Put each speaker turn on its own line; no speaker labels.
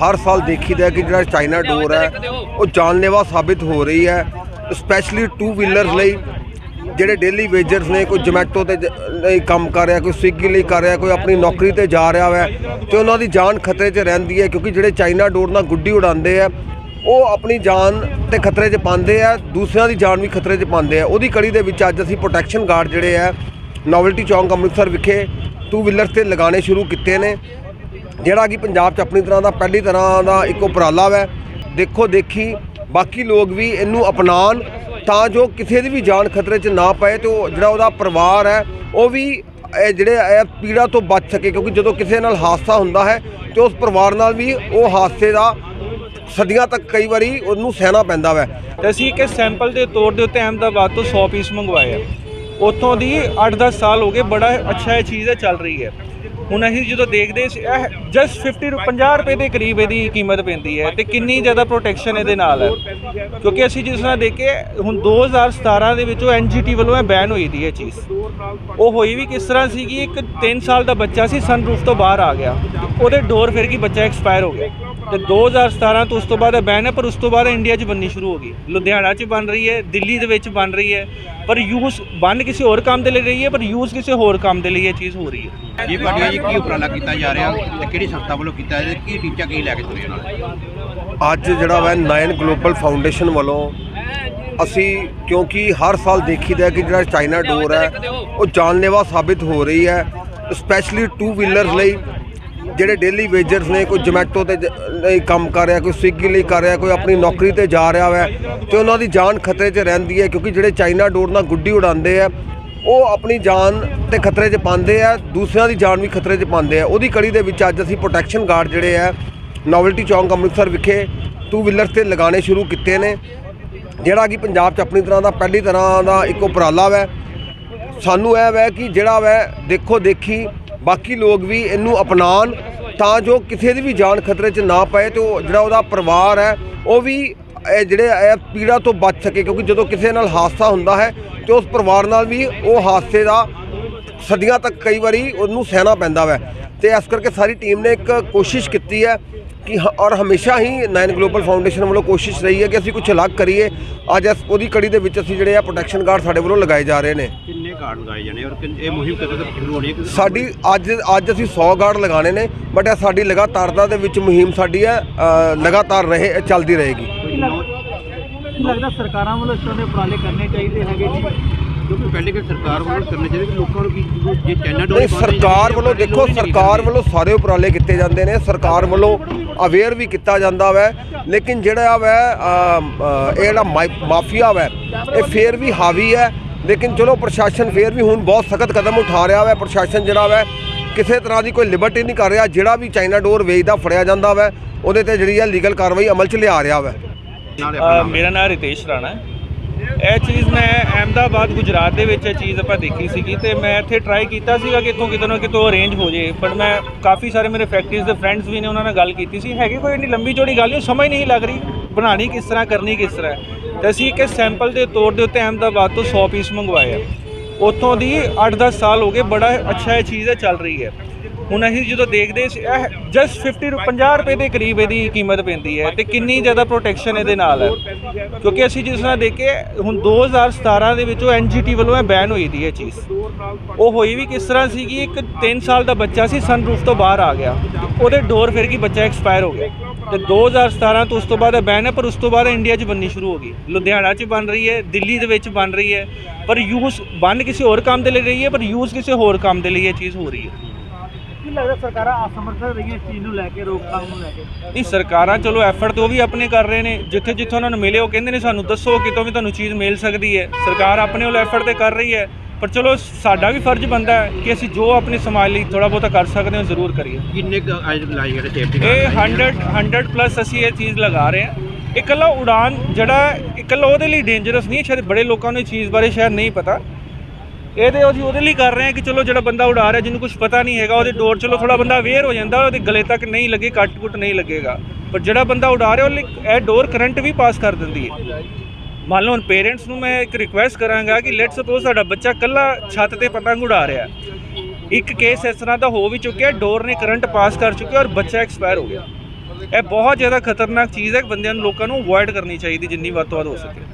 ਹਰ ਸਾਲ ਦੇਖੀਦਾ ਕਿ ਜਿਹੜਾ ਚਾਈਨਾ ਡੋਰ ਹੈ, ਉਹ ਜਾਨਲੇਵਾ ਸਾਬਿਤ ਹੋ ਰਹੀ ਹੈ ਸਪੈਸ਼ਲੀ ਟੂ ਵੀਲਰਸ ਲਈ, ਜਿਹੜੇ ਡੇਲੀ ਵੇਜਰਸ ਨੇ, ਕੋਈ ਜਮੈਟੋ ਤੇ ਲਈ ਕੰਮ ਕਰ ਰਿਹਾ, ਕੋਈ ਸਵਿਗੀ ਲਈ ਕਰ ਰਿਹਾ, ਕੋਈ ਆਪਣੀ ਨੌਕਰੀ ਤੇ ਜਾ ਰਿਹਾ ਹੈ ਤੇ ਉਹਨਾਂ ਦੀ ਜਾਨ ਖਤਰੇ 'ਚ ਰਹਿੰਦੀ ਹੈ, ਕਿਉਂਕਿ ਜਿਹੜੇ ਚਾਈਨਾ ਡੋਰ ਨਾਲ ਗੁੱਡੀ ਉਡਾਉਂਦੇ ਆ, ਉਹ ਆਪਣੀ ਜਾਨ ਤੇ ਖਤਰੇ 'ਚ ਪਾਉਂਦੇ ਆ, ਦੂਸਰਿਆਂ ਦੀ ਜਾਨ ਵੀ ਖਤਰੇ 'ਚ ਪਾਉਂਦੇ ਆ। ਉਹਦੀ ਕੜੀ ਦੇ ਵਿੱਚ ਅੱਜ ਅਸੀਂ ਪ੍ਰੋਟੈਕਸ਼ਨ ਗਾਰਡ ਜਿਹੜੇ ਆ ਨੋਵਲਟੀ ਚੌਂਕ ਅੰਮ੍ਰਿਤਸਰ ਵਿਖੇ ਟੂ ਵੀਲਰਸ ਤੇ ਲਗਾਉਣੇ ਸ਼ੁਰੂ ਕੀਤੇ ਨੇ। ਜਿਹੜਾ ਕਿ ਪੰਜਾਬ 'ਚ ਆਪਣੀ ਤਰ੍ਹਾਂ ਦਾ ਪਹਿਲੀ ਤਰ੍ਹਾਂ ਦਾ ਇੱਕ ਉਪਰਾਲਾ ਹੈ ਦੇਖੋ, ਦੇਖੀ, ਬਾਕੀ ਲੋਕ ਵੀ ਇਹਨੂੰ ਅਪਣਾਉਣ ਤਾਂ ਜੋ ਕਿਸੇ ਦੀ ਵੀ ਜਾਨ ਖਤਰੇ 'ਚ ਨਾ ਪਏ ਤੇ ਉਹ ਜਿਹੜਾ ਉਹਦਾ ਪਰਿਵਾਰ ਹੈ, ਉਹ ਵੀ ਇਹ ਜਿਹੜੇ ਇਹ ਪੀੜਾ ਤੋਂ ਬਚ ਸਕੇ ਕਿਉਂਕਿ ਜਦੋਂ ਕਿਸੇ ਨਾਲ ਹਾਦਸਾ ਹੁੰਦਾ ਹੈ ਤੇ ਉਸ ਪਰਿਵਾਰ ਨਾਲ ਵੀ ਉਹ ਹਾਦਸੇ ਦਾ ਸਦੀਆਂ ਤੱਕ ਕਈ ਵਾਰੀ ਉਹਨੂੰ ਸਹਿਣਾ ਪੈਂਦਾ ਵੈ।
ਅਸੀਂ ਇੱਕ ਸੈਂਪਲ ਦੇ ਤੌਰ ਦੇ ਉੱਤੇ ਅਹਿਮਦਾਬਾਦ ਤੋਂ 100 ਪੀਸ ਮੰਗਵਾਏ ਆ। ਉੱਥੋਂ ਦੀ 8-10 ਸਾਲ ਹੋ ਗਏ, ਬੜਾ ਅੱਛਾ ਇਹ ਚੀਜ਼ ਹੈ ਚੱਲ ਰਹੀ ਹੈ। ਹੁਣ ਅਸੀਂ ਜਦੋਂ ਦੇਖਦੇ ਸੀ, ਇਹ ਜਸਟ 50 ਰੁ- 50 ਰੁਪਏ ਦੇ ਕਰੀਬ ਇਹਦੀ ਕੀਮਤ ਪੈਂਦੀ ਹੈ ਤੇ ਕਿੰਨੀ ਜ਼ਿਆਦਾ ਪ੍ਰੋਟੈਕਸ਼ਨ ਇਹਦੇ ਨਾਲ ਹੈ। ਕਿਉਂਕਿ ਅਸੀਂ ਜਿਸ ਤਰ੍ਹਾਂ ਦੇਖੇ ਹੁਣ 2017 ਦੇ ਵਿੱਚ ਉਹ ਐਨਜੀਟੀ ਵੱਲੋਂ ਇਹ ਬੈਨ ਹੋਈ ਦੀ ਇਹ ਚੀਜ਼। ਉਹ ਹੋਈ ਵੀ ਕਿਸ ਤਰ੍ਹਾਂ ਸੀ ਕਿ ਇੱਕ 3 ਸਾਲ ਦਾ ਬੱਚਾ ਸੀ ਸਨਰੂਫ ਤੋਂ ਬਾਹਰ ਆ ਗਿਆ। ਉਹਦੇ ਡੋਰ ਫਿਰ ਕੀ ਬੱਚਾ ਐਕਸਪਾਇਰ ਹੋ ਗਿਆ। ਤੇ 2017 ਤੋਂ ਉਸ ਤੋਂ ਬਾਅਦ ਇਹ ਬੈਨ ਹੈ ਪਰ ਉਸ ਤੋਂ ਬਾਅਦ ਇੰਡੀਆ 'ਚ ਬੰਨੀ ਸ਼ੁਰੂ ਹੋ ਗਈ। ਲੁਧਿਆਣਾ 'ਚ ਬਣ ਰਹੀ ਹੈ ਦਿੱਲੀ ਦੇ ਵਿੱਚ ਬਣ ਰਹੀ ਹੈ ਪਰ ਯੂਜ਼ ਬਣ ਕਿਸੇ ਹੋਰ ਕੰਮ ਦੇ ਲਈ ਰਹੀ ਹੈ ਪਰ ਯੂਜ਼ ਕਿਸੇ ਹੋਰ ਕੰਮ ਦੇ ਲਈ ਇਹ ਚੀਜ਼ ਹੋ ਰਹੀ ਹੈ।
ਜੀ ਤੁਹਾਡੀ ਜੀ ਕੀ ਉਪਰਾਲਾ ਕੀਤਾ ਜਾ ਰਿਹਾ ਤੇ ਕਿਹੜੀ ਸੰਸਥਾ ਵੱਲੋਂ ਕੀਤਾ ਜਾ ਰਿਹਾ ਕੀ ਟੀਚਾ ਕੀ ਲੈ ਕੇ ਤੁਰੇ ਨਾਲ?
ਅੱਜ ਜਿਹੜਾ ਵਾ ਨਾਇਨ ਗਲੋਬਲ ਫਾਊਂਡੇਸ਼ਨ ਵੱਲੋਂ ਅਸੀਂ ਕਿਉਂਕਿ ਹਰ ਸਾਲ ਦੇਖੀਦਾ ਕਿ ਜਿਹੜਾ ਚਾਈਨਾ ਡੋਰ ਹੈ ਉਹ ਜਾਨਲੇਵਾ ਸਾਬਿਤ ਹੋ ਰਹੀ ਹੈ ਸਪੈਸ਼ਲੀ ਟੂ ਵੀਲਰਸ ਲਈ। ਜਿਹੜੇ ਡੇਲੀ ਵੇਜਰਸ ਨੇ, ਕੋਈ ਜੋਮੈਟੋ ਤੇ ਜ- ਲਈ ਕੰਮ ਕਰ ਰਿਹਾ, ਕੋਈ ਸਵਿਗੀ ਲਈ ਕਰ ਰਿਹਾ, ਕੋਈ ਆਪਣੀ ਨੌਕਰੀ ਤੇ ਜਾ ਰਿਹਾ ਵੈ, ਤੇ ਉਹਨਾਂ ਦੀ ਜਾਨ ਖਤਰੇ 'ਚ ਰਹਿੰਦੀ ਹੈ, ਕਿਉਂਕਿ ਜਿਹੜੇ ਚਾਈਨਾ ਡੋਰ ਨਾਲ ਗੁੱਡੀ ਉਡਾਉਂਦੇ ਆ, ਉਹ ਆਪਣੀ ਜਾਨ ਤੇ ਖਤਰੇ 'ਚ ਪਾਉਂਦੇ ਆ, ਦੂਸਰਿਆਂ ਦੀ ਜਾਨ ਵੀ ਖਤਰੇ 'ਚ ਪਾਉਂਦੇ ਆ। ਉਹਦੀ ਕੜੀ ਦੇ ਵਿੱਚ ਅੱਜ ਅਸੀਂ ਪ੍ਰੋਟੈਕਸ਼ਨ ਗਾਰਡ ਜਿਹੜੇ ਆ ਨੋਵਲਟੀ ਚੌਂਕ ਅੰਮ੍ਰਿਤਸਰ ਵਿਖੇ ਟੂ ਵੀਲਰਸ ਤੇ ਲਗਾਉਣੇ ਸ਼ੁਰੂ ਕੀਤੇ ਨੇ, ਜਿਹੜਾ ਕਿ ਪੰਜਾਬ 'ਚ ਆਪਣੀ ਤਰ੍ਹਾਂ ਦਾ ਪਹਿਲੀ ਤਰ੍ਹਾਂ ਦਾ ਇੱਕ ਉਪਰਾਲਾ ਵੈ। ਸਾਨੂੰ ਇਹ ਵੈ ਕਿ ਜਿਹੜਾ ਵੈ, ਦੇਖੋ ਦੇਖੀ ਬਾਕੀ ਲੋਕ ਵੀ ਇਹਨੂੰ ਅਪਣਾਉਣ ਤਾਂ ਜੋ ਕਿਸੇ ਦੀ ਵੀ ਜਾਨ ਖਤਰੇ 'ਚ ਨਾ ਪਏ ਤੇ ਉਹ ਜਿਹੜਾ ਉਹਦਾ ਪਰਿਵਾਰ ਹੈ, ਉਹ ਵੀ ਇਹ ਜਿਹੜੇ ਇਹ ਪੀੜਾ ਤੋਂ ਬਚ ਸਕੇ ਕਿਉਂਕਿ ਜਦੋਂ ਕਿਸੇ ਨਾਲ ਹਾਦਸਾ ਹੁੰਦਾ ਹੈ ਤੇ ਉਸ ਪਰਿਵਾਰ ਨਾਲ ਵੀ ਉਹ ਹਾਦਸੇ ਦਾ ਸਦੀਆਂ ਤੱਕ ਕਈ ਵਾਰੀ ਉਹਨੂੰ ਸਹਿਣਾ ਪੈਂਦਾ ਵੈ। ਤੇ ਇਸ ਕਰਕੇ ਸਾਰੀ ਟੀਮ ਨੇ ਇੱਕ ਕੋਸ਼ਿਸ਼ ਕੀਤੀ ਹੈ ਕਿ ਹ- ਔਰ ਹਮੇਸ਼ਾ ਹੀ ਨਾਈਨ ਗਲੋਬਲ ਫਾਊਂਡੇਸ਼ਨ ਵੱਲੋਂ ਕੋਸ਼ਿਸ਼ ਰਹੀ ਹੈ ਕਿ ਅਸੀਂ ਕੁਝ ਅਲੱਗ ਕਰੀਏ। ਅੱਜ ਇਸ ਉਹਦੀ ਕੜੀ ਦੇ ਵਿੱਚ ਅਸੀਂ ਜਿਹੜੇ ਆ ਪ੍ਰੋਟੈਕਸ਼ਨ ਗਾਰਡ ਸਾਡੇ ਵੱਲੋਂ ਲਗਾਏ ਜਾ ਰਹੇ ਨੇ।
ਕਾਰਡ ਲਗਾਏ ਜਾਣੇ ਔਰ ਕਿੰਨ- ਇਹ ਮੁਹਿੰਮ ਕਦੋਂ ਤੱਕ ਸ਼ੁਰੂ ਹੋਣੀ ਹੈ?
ਸਾਡੀ ਅੱਜ ਅੱਜ ਅਸੀਂ 100 ਗਾਰਡ ਲਗਾਣੇ ਨੇ ਬਟ ਇਹ ਸਾਡੀ ਲਗਾਤਾਰਤਾ ਦੇ ਵਿੱਚ ਮੁਹਿੰਮ ਸਾਡੀ ਹੈ ਅ, ਲਗਾਤਾਰ ਰਹੇ ਚੱਲਦੀ ਰਹੇਗੀ।
ਲੱਗਦਾ ਸਰਕਾਰਾਂ ਵੱਲੋਂ ਇਸ ਤਰ੍ਹਾਂ ਦੇ ਉਪਰਾਲੇ ਕਰਨੇ ਚਾਹੀਦੇ ਹੈਗੇ ਜੀ?
ਕਿਉਂਕਿ ਪਹਿਲੇ ਕਿ ਸਰਕਾਰ ਵੱਲੋਂ ਕਰਨੇ ਚਾਹੀਦੇ ਕਿ ਲੋਕਾਂ ਨੂੰ ਕੀ ਜੇ ਡੋਰ
ਨਹੀਂ ਸਰਕਾਰ ਵੱਲੋਂ ਦੇਖੋ ਸਰਕਾਰ ਵੱਲੋਂ ਸਾਰੇ ਉਪਰਾਲੇ ਕੀਤੇ ਜਾਂਦੇ ਨੇ ਸਰਕਾਰ ਵੱਲੋਂ ਅਵੇਅਰ ਵੀ ਕੀਤਾ ਜਾਂਦਾ ਵੈ ਲੇਕਿਨ ਜਿਹੜਾ ਵੈ ਅ, ਇਹ ਜਿਹੜਾ ਮਾਈ- ਮਾਫੀਆ ਵੈ ਇਹ ਫੇਰ ਵੀ ਹਾਵੀ ਹੈ ਲੇਕਿਨ ਚਲੋ ਪ੍ਰਸ਼ਾਸਨ ਫੇਰ ਵੀ ਹੁਣ ਬਹੁਤ ਸਖਤ ਕਦਮ ਉਠਾ ਰਿਹਾ ਵੈ, ਪ੍ਰਸ਼ਾਸਨ ਜਿਹੜਾ ਵੈ, ਕਿਸੇ ਤਰ੍ਹਾਂ ਦੀ ਕੋਈ ਲਿਬਰਟੀ ਨਹੀਂ ਕਰ ਰਿਹਾ, ਜਿਹੜਾ ਵੀ ਚਾਈਨਾ ਡੋਰ ਵੇਚਦਾ ਫੜਿਆ ਜਾਂਦਾ ਵੈ, ਉਹਦੇ ਤੇ ਜਿਹੜੀ ਹੈ ਲੀਗਲ ਕਾਰਵਾਈ ਅਮਲ 'ਚ ਲਿਆ ਰਿਹਾ ਵੈ।
ਮੇਰਾ ਨਾਮ ਰਿਤੇਸ਼ ਰਾਣਾ ਹੈ। ਇਹ ਚੀਜ਼ ਮੈਂ ਅਹਿਮਦਾਬਾਦ, ਗੁਜਰਾਤ ਦੇ ਵਿੱਚ ਇਹ ਚੀਜ਼ ਆਪਾਂ ਦੇਖੀ ਸੀਗੀ ਤੇ ਮੈਂ ਇੱਥੇ ਟਰਾਈ ਕੀਤਾ ਸੀਗਾ ਕਿ ਇੱਥੋਂ ਕਿਤੇ ਨਾ ਕਿਤੋਂ ਅਰੇਂਜ ਹੋ ਜੇ ਪਰ ਮੈਂ ਕਾਫੀ ਸਾਰੇ ਮੇਰੇ ਫੈਕਟਰੀਜ਼ ਦੇ ਫਰੈਂਡਸ ਵੀ ਨੇ ਉਹਨਾਂ ਨਾਲ ਗੱਲ ਕੀਤੀ ਸੀ। ਹੈਗੀ ਕੋਈ ਇੰਨੀ ਲੰਬੀ ਚੌੜੀ ਗੱਲ ਨਹੀਂ ਸਮਝ ਨਹੀਂ ਲੱਗ ਰਹੀ ਬਣਾਣੀ ਕਿਸ ਤਰ੍ਹਾਂ, ਕਰਨੀ ਕਿਸ ਤਰ੍ਹਾਂ ਤੇ ਅਸੀਂ ਇੱਕ ਸੈਂਪਲ ਦੇ ਤੌਰ ਦੇ ਉੱਤੇ ਅਹਿਮਦਾਬਾਦ ਤੋਂ 100 ਪੀਸ ਮੰਗਵਾਏ ਆ। ਉੱਥੋਂ ਦੀ 8-10 ਸਾਲ ਹੋ ਗਏ, ਬੜਾ ਅੱਛਾ ਇਹ ਚੀਜ਼ ਹੈ ਚੱਲ ਰਹੀ ਹੈ। ਹੁਣ ਅਸੀਂ ਜਦੋਂ ਦੇਖਦੇ ਸੀ ਇਹ ਜਸਟ 50 ਰੁ- 50 ਰੁਪਏ ਦੇ ਕਰੀਬ ਇਹਦੀ ਕੀਮਤ ਪੈਂਦੀ ਹੈ ਤੇ ਕਿੰਨੀ ਜ਼ਿਆਦਾ ਪ੍ਰੋਟੈਕਸ਼ਨ ਇਹਦੇ ਨਾਲ ਹੈ। ਕਿਉਂਕਿ ਅਸੀਂ ਜਿਸ ਤਰ੍ਹਾਂ ਦੇਖੇ ਹੁਣ 2017 ਦੇ ਵਿੱਚ ਉਹ ਐਨਜੀਟੀ ਵੱਲੋਂ ਇਹ ਬੈਨ ਹੋਈ ਦੀ ਇਹ ਚੀਜ਼। ਉਹ ਹੋਈ ਵੀ ਕਿਸ ਤਰ੍ਹਾਂ ਸੀ ਕਿ ਇੱਕ 3 ਸਾਲ ਦਾ ਬੱਚਾ ਸੀ ਸਨਰੂਫ ਤੋਂ ਬਾਹਰ ਆ ਗਿਆ। ਉਹਦੇ ਡੋਰ ਫਿਰ ਕੀ ਬੱਚਾ ਐਕਸਪਾਇਰ ਹੋ ਗਿਆ। ਤੇ 2017 ਤੋਂ ਉਸ ਤੋਂ ਬਾਅਦ ਇਹ ਬੈਨ ਹੈ ਪਰ ਉਸ ਤੋਂ ਬਾਅਦ ਇੰਡੀਆ 'ਚ ਬੰਨੀ ਸ਼ੁਰੂ ਹੋ ਗਈ। ਲੁਧਿਆਣਾ 'ਚ ਬਣ ਰਹੀ ਹੈ ਦਿੱਲੀ ਦੇ ਵਿੱਚ ਬਣ ਰਹੀ ਹੈ ਪਰ ਯੂਜ਼ ਬਣ ਕਿਸੇ ਹੋਰ ਕੰਮ ਦੇ ਲਈ ਰਹੀ ਹੈ ਪਰ ਯੂਜ਼ ਕਿਸੇ ਹੋਰ ਕੰਮ ਦੇ ਲਈ ਇਹ ਚੀਜ਼ ਹੋ ਰਹੀ ਹੈ।
ਕੀ ਲੱਗਦਾ ਸਰਕਾਰਾਂ ਅਸਮਰਥ ਰਹੀਆਂ ਇਸ ਚੀਜ਼ ਨੂੰ ਲੈ ਕੇ ਰੋਕਥਾਮ ਨੂੰ ਲੈ ਕੇ।
ਨਹੀਂ ਸਰਕਾਰਾਂ ਚਲੋ ਐਫਰਟ ਤੇ ਉਹ ਵੀ ਆਪਣੇ ਕਰ ਰਹੇ ਨੇ ਜਿੱਥੇ ਜਿੱਥੇ ਉਹਨਾਂ ਨੂੰ ਮਿਲੇ ਉਹ ਕਹਿੰਦੇ ਨੇ ਸਾਨੂੰ ਦੱਸੋ ਕਿਤੋਂ ਵੀ ਤੁਹਾਨੂੰ ਚੀਜ਼ ਮਿਲ ਸਕਦੀ ਹੈ। ਸਰਕਾਰ ਆਪਣੇ ਵੱਲੋਂ ਐਫਰਟ ਤੇ ਕਰ ਰਹੀ ਹੈ। ਪਰ ਚਲੋ ਸਾਡਾ ਵੀ ਫਰਜ਼ ਬਣਦਾ ਹੈ ਕਿ ਅਸੀਂ ਜੋ ਆਪਣੇ ਸਮਾਜ ਲਈ ਥੋੜਾ ਬਹੁਤਾ ਕਰ ਸਕਦੇ ਹਾਂ ਜ਼ਰੂਰ ਕਰੀਏ।
ਕਿੰਨੇ ਕੁ ਅੱਜ ਲਾਏ ਜਿਹੜੇ ਸੇਫਟੀ
ਇਹ 100 100 ਪਲੱਸ ਅਸੀਂ ਇਹ ਚੀਜ਼ ਲਗਾ ਰਹੇ ਹਾਂ। ਇਕੱਲਾ ਉਡਾਨ ਜਿਹੜਾ ਇਕੱਲਾ ਉਹਦੇ ਲਈ ਡੇਂਜਰਸ ਨਹੀਂ ਸ਼ਾਇਦ ਬੜੇ ਲੋਕਾਂ ਨੂੰ ਇਹ ਚੀਜ਼ ਬਾਰੇ ਸ਼ਾਇਦ ਨਹੀਂ ਪਤਾ। ਇਹਦੇ ਅਸੀਂ ਉਹਦੇ ਲਈ ਕਰ ਰਹੇ ਹਾਂ ਕਿ ਚਲੋ ਜਿਹੜਾ ਬੰਦਾ ਉਡਾ ਰਿਹਾ ਜਿਹਨੂੰ ਕੁਝ ਪਤਾ ਨਹੀਂ ਹੈਗਾ ਉਹਦੇ ਡੋਰ ਚਲੋ ਥੋੜਾ ਬੰਦਾ ਅਵੇਅਰ ਹੋ ਜਾਂਦਾ ਉਹਦੇ ਗਲੇ ਤੱਕ ਨਹੀਂ ਲੱਗੇ ਕੱਟ ਕੁੱਟ ਨਹੀਂ ਲੱਗੇਗਾ। ਪਰ ਜਿਹੜਾ ਬੰਦਾ ਉਡਾ ਰਿਹਾ ਉਹ ਲਈ ਇਹ ਡੋਰ ਕਰੰਟ ਵੀ ਪਾਸ ਕਰ ਦਿੰਦੀ ਹੈ। ਮੰਨ ਲਓ ਹੁਣ ਪੇਰੈਂਟਸ ਨੂੰ ਮੈਂ ਇੱਕ ਰਿਕੁਐਸਟ ਕਰਾਂਗਾ ਕਿ ਲੈਟ ਸਪੋਜ਼ ਸਾਡਾ ਬੱਚਾ ਕੱਲਾ ਛੱਤ ਤੇ ਪਤੰਗ ਉਡਾ ਰਿਹਾ ਇੱਕ ਕੇਸ ਇਸ ਤਰ੍ਹਾਂ ਦਾ ਹੋ ਵੀ ਚੁੱਕਿਆ ਡੋਰ ਨੇ ਕਰੰਟ ਪਾਸ ਕਰ ਚੁੱਕਿਆ ਔਰ ਬੱਚਾ ਐਕਸਪਾਇਰ ਹੋ ਗਿਆ। ਇਹ ਬਹੁਤ ਜ਼ਿਆਦਾ ਖਤਰਨਾਕ ਚੀਜ਼ ਹੈ ਬੰਦਿਆਂ ਨੂੰ ਲੋਕਾਂ ਨੂੰ ਅਵੋਇਡ ਕਰਨੀ ਚਾਹੀਦੀ ਜਿੰਨੀ ਵੱਧ ਤੋਂ ਵੱਧ ਹੋ ਸਕੇ।